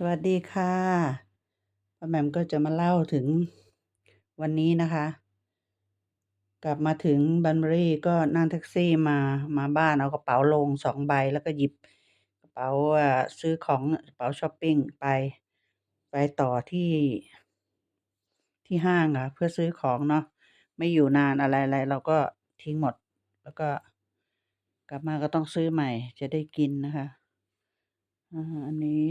สวัสดีค่ะป้าแหม่มก็จะมาเล่าถึงวันนี้นะคะ กลับมาถึงบันเบอรี่ก็นั่งแท็กซี่มามาบ้านเอากระเป๋าลงสองใบแล้วก็หยิบกระเป๋าซื้อของกระเป๋าช้อปปิ้งไป ไปต่อที่ที่ห้างอะเพื่อซื้อของเนาะไม่อยู่นานอะไรอะไรเราก็ทิ้งหมด แล้วก็ กลับมาก็ต้องซื้อใหม่ จะได้กินนะคะอันนี้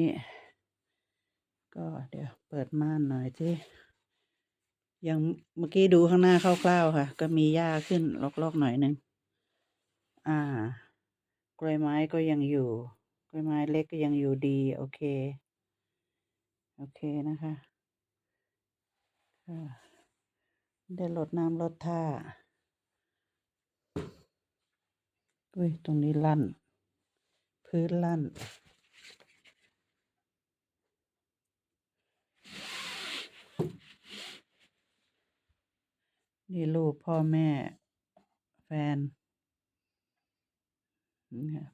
ก็เดี๋ยวเปิดม่านหน่อยสิยังเมื่อกี้ดูข้างหน้าคร่าวๆค่ะ ก็มีหญ้าขึ้นรอกๆหน่อยหนึ่งอ่ากล้วยไม้ก็ยังอยู่กล้วยไม้เล็กก็ยังอยู่ดี โอเค โอเคนะคะได้รดน้ำรดท่าอุ้ย ตรงนี้ลั่น พื้นลั่น นี่รูปพ่อแม่ แฟนนี่ค่ะ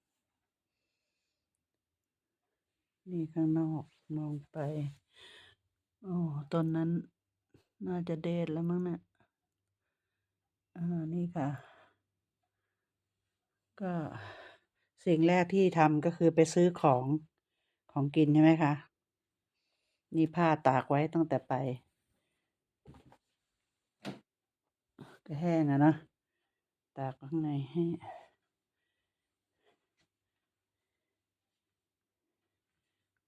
นี่ข้างนอกมองไป โอ้ต้นนั้นน่าจะเดทแล้วมั้งเนะี่ยอ่านี่ค่ะ ก็สิ่งแรกที่ทำก็คือไปซื้อของของกินใช่ไหมคะ นี่ผ้าตากไว้ตั้งแต่ไป ก็แห้งอะนะตากข้างในให้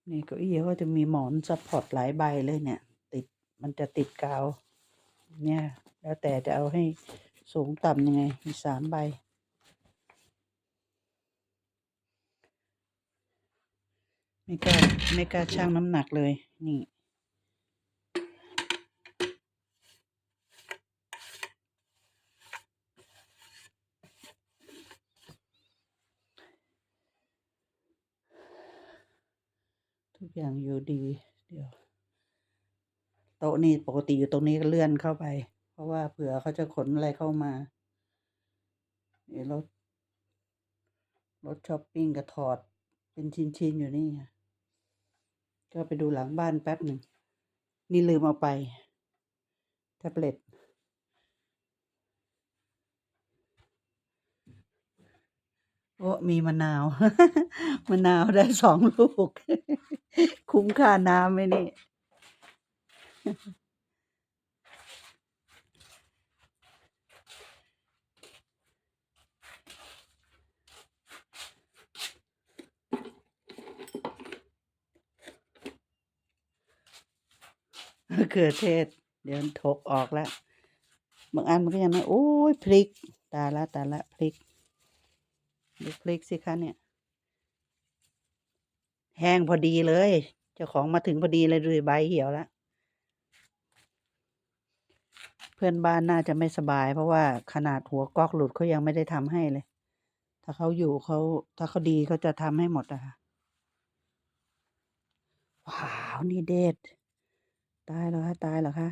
นี่เก้าอี้เขาจะมีหมอนซัพพอร์ตหลายใบเลยเนี่ย ติดมันจะติดกาว เนี่ย แล้วแต่จะเอาให้สูงต่ำยังไง มีสามใบ ไม่กล้าไม่กล้าชั่งน้ำหนักเลย นี่ ทุกอย่างอยู่ดี เดี๋ยว โต๊ะนี่ปกติอยู่ตรงนี้ก็เลื่อนเข้าไป เพราะว่าเผื่อเขาจะขนอะไรเข้ามาเดี๋ยวรถรถช้อปปิ้งก็ถอด เป็นชิ้นๆอยู่นี่ค่ะก็ไปดูหลังบ้านแป๊บหนึ่ง นี่ลืมเอาไป แท็บเล็ต โอ้มีมะนาว มะนาวได้สองลูก คุ้มค่าน้ำไหมนี่ มะเขือเทศ เดี๋ยวถกออกแล้ว บางอันมันก็ยังไม่โอ้ยพริก ตาละตาละพริก ดูพริกสิคะเนี่ย แห้งพอดีเลยเจ้าของมาถึงพอดีเลยดูใบเหี่ยวแล้วเพื่อนบ้านน่าจะไม่สบาย เพราะว่าขนาดหัวก๊อกหลุดเขายังไม่ได้ทำให้เลย ถ้าเขาอยู่เขาถ้าเขาดีเขาจะทำให้หมดอะค่ะว้าวนี่เด็ด ตายแล้วคะตายเหรอคะ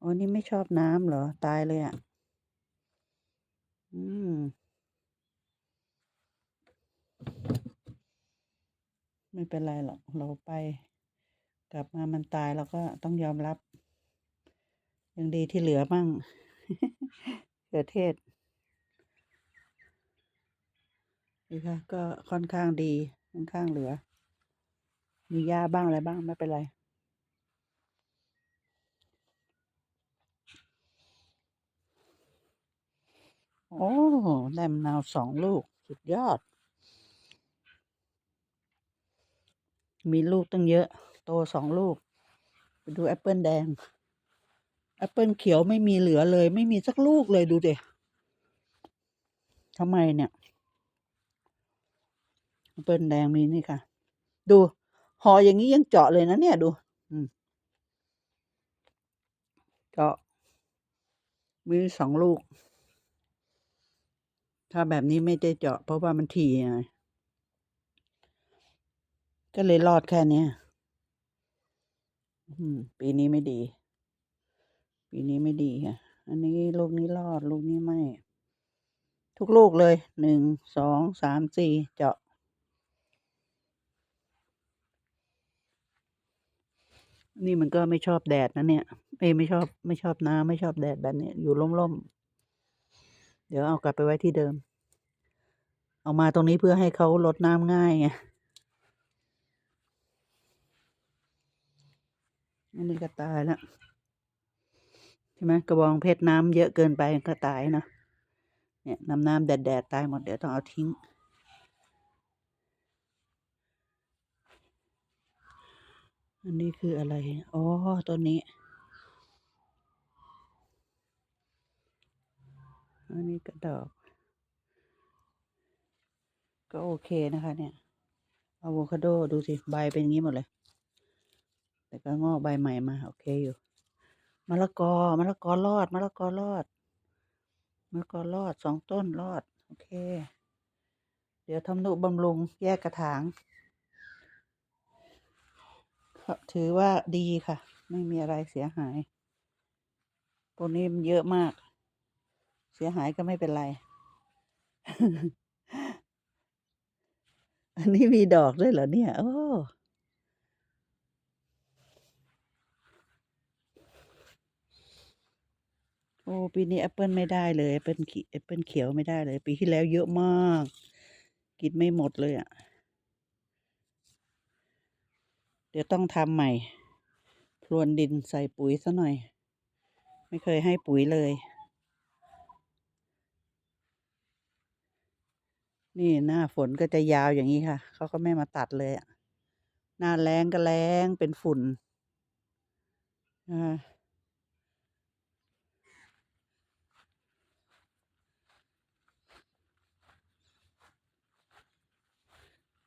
อ๋อนี่ไม่ชอบน้ำเหรอ ตายเลยอะ อืม ไม่เป็นไรหรอกเราไป กลับมามันตายเราก็ต้องยอมรับยังดีที่เหลือมั่งเขือเทศนี่ค่ะ ก็ค่อนข้างดีค่อนข้างเหลือ มีหญ้าบ้างอะไรบ้างไม่เป็นไรโอ้ได้มะนาวสองลูก สุดยอด มีลูกตั้งเยอะ โตสองลูก ไปดูแอปเปิลแดง แอปเปิลเขียวไม่มีเหลือเลย ไม่มีสักลูกเลยดูเดิทำไมเนี่ย แอปเปิลแดงมีนี่ค่ะ ดูห่ออย่างนี้ยังเจาะเลยนะเนี่ยดูเจาะ มีสองลูก ถ้าแบบนี้ไม่ได้เจาะ เพราะว่ามันถี่ไง ก็เลยรอดแค่เนี้ยปีนี้ไม่ดี ปีนี้ไม่ดีค่ะ อันนี้ลูกนี้รอด ลูกนี้ไม่ ทุกลูกเลย หนึ่ง สอง สาม สี่ เจาะ นี่มันก็ไม่ชอบแดดนะเนี่ย เอ้ไม่ชอบ ไม่ชอบน้ำไม่ชอบแดดแบบนี้ อยู่ร่มๆ เดี๋ยวเอากลับไปไว้ที่เดิม เอามาตรงนี้เพื่อให้เขาลดน้ำง่ายไง อันนี้ก็ตายแล้วใช่ไหมกระบองเพชรน้ำเยอะเกินไปก็ตายนะเนี่ยน้ำน้ำแดดแดดตายหมดเดี๋ยวต้องเอาทิ้ง อันนี้คืออะไร อ๋อตัวนี้ อันนี้กระดอก ก็โอเคนะคะเนี่ยอะโวคาโดดูสิ ใบเป็นอย่างนี้หมดเลย แต่ก็งอกใบใหม่มาโอเคอยู่มะละกอมะละกอรอดมะละกอรอดมะละกอรอดสองต้นรอด โอเค เดี๋ยวทำนุบำรุงแยกกระถางถือว่าดีค่ะ ไม่มีอะไรเสียหายพวกนี้มันเยอะมาก เสียหายก็ไม่เป็นไร อันนี้มีดอกด้วยเหรอเนี่ย โอ้ โอ้ปีนี้แอปเปิลไม่ได้เลยแอปเปิลขแอปเปิลเขียวไม่ได้เลย ปีที่แล้วเยอะมาก กินไม่หมดเลยอะ่ะ เดี๋ยวต้องทำใหม่ พรวนดินใส่ปุ๋ยซะหน่อย ไม่เคยให้ปุ๋ยเลย นี่หน้าฝนก็จะยาวอย่างนี้ค่ะ เขาก็ไม่มาตัดเลยอะหน้าแรงก็แรงเป็นฝุ่นนะ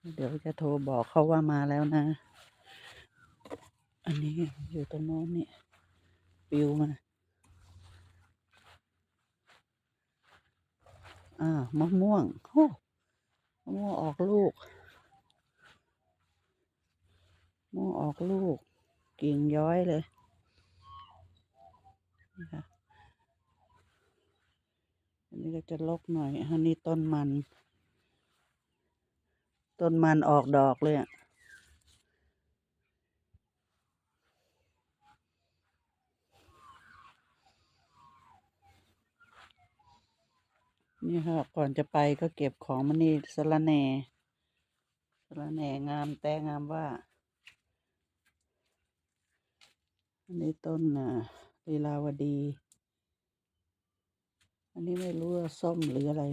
เดี๋ยวจะโทรบอกเขาว่ามาแล้วนะ อันนี้อยู่ตรงโน้นนี่ปิวมา อ่ามะม่วงโอ้มะม่วงออกลูกมะม่วงออกลูก กิ่งย้อยเลยนะคะอันนี้ก็จะลกหน่อย อันนี้ต้นมัน ต้นมันออกดอกเลยอะนี่ค่ะ ก่อนจะไปก็เก็บของมันนี่สะระแหน่สะระแหน่งามแต่งามว่า อันนี้ต้นน่ะลีลาวดี อันนี้ไม่รู้ว่าส้มหรืออะไร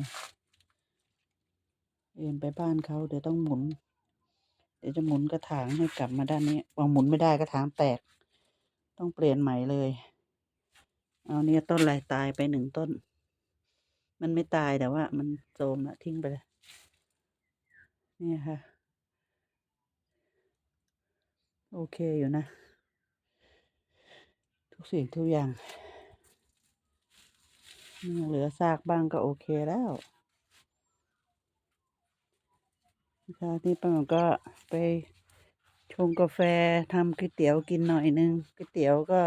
เอ็นไปบ้านเขาเดี๋ยวต้องหมุน เดี๋ยวจะหมุนกระถางให้กลับมาด้านนี้วางหมุนไม่ได้กระถางแตก ต้องเปลี่ยนใหม่เลย เอาเนี่ยต้นอะไรตายไปหนึ่งต้น มันไม่ตายแต่ว่า มันโทมละทิ้งไปเลยเนี่ยค่ะ โอเคอยู่นะ ทุกสิ่งทุกอย่างยังเหลือซากบ้างก็โอเคแล้ว นะคะนี่ป้าหมอก็ไปชงกาแฟทำก๋วยเตี๋ยวกินหน่อยนึงก๋วยเตี๋ยวก็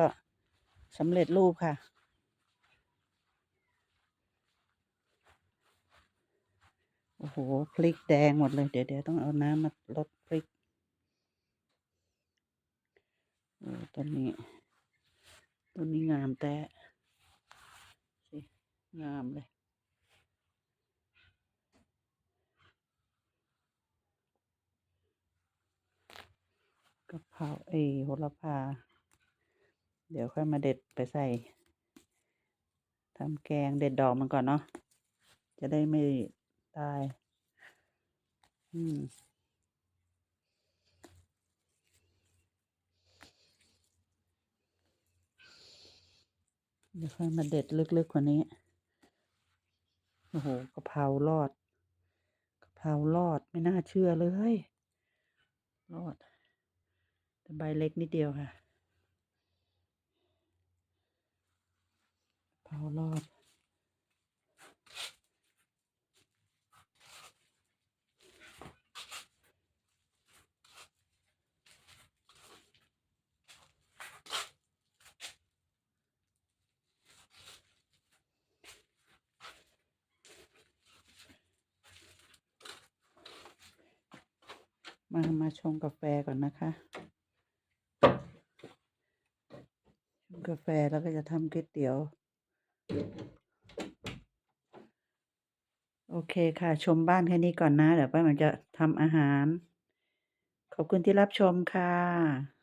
สำเร็จรูปค่ะ โอ้โห พริกแดงหมดเลย เดี๋ยวเดี๋ยวต้องเอาน้ำมาลดพริกโอ้ต้นนี้ต้นนี้งามแต่สิงามเลย กะเพราเอยโหระพา เดี๋ยวค่อยมาเด็ดไปใส่ทำแกงเด็ดดอกมันก่อนเนาะจะได้ไม่ตาย อืมเดี๋ยวค่อยมาเด็ดลึกๆกว่านี้ โอ้โหกะเพรารอดกะเพรารอดไม่น่าเชื่อเลย รอด แต่ใบเล็กนิดเดียวค่ะเพรารอดมา มาชงกาแฟก่อนนะคะ กาแฟแล้วก็จะทำก๋วยเตี๋ยว โอเคค่ะ ชมบ้านแค่นี้ก่อนนะ เดี๋ยวป้ามันจะทำอาหาร ขอบคุณที่รับชมค่ะ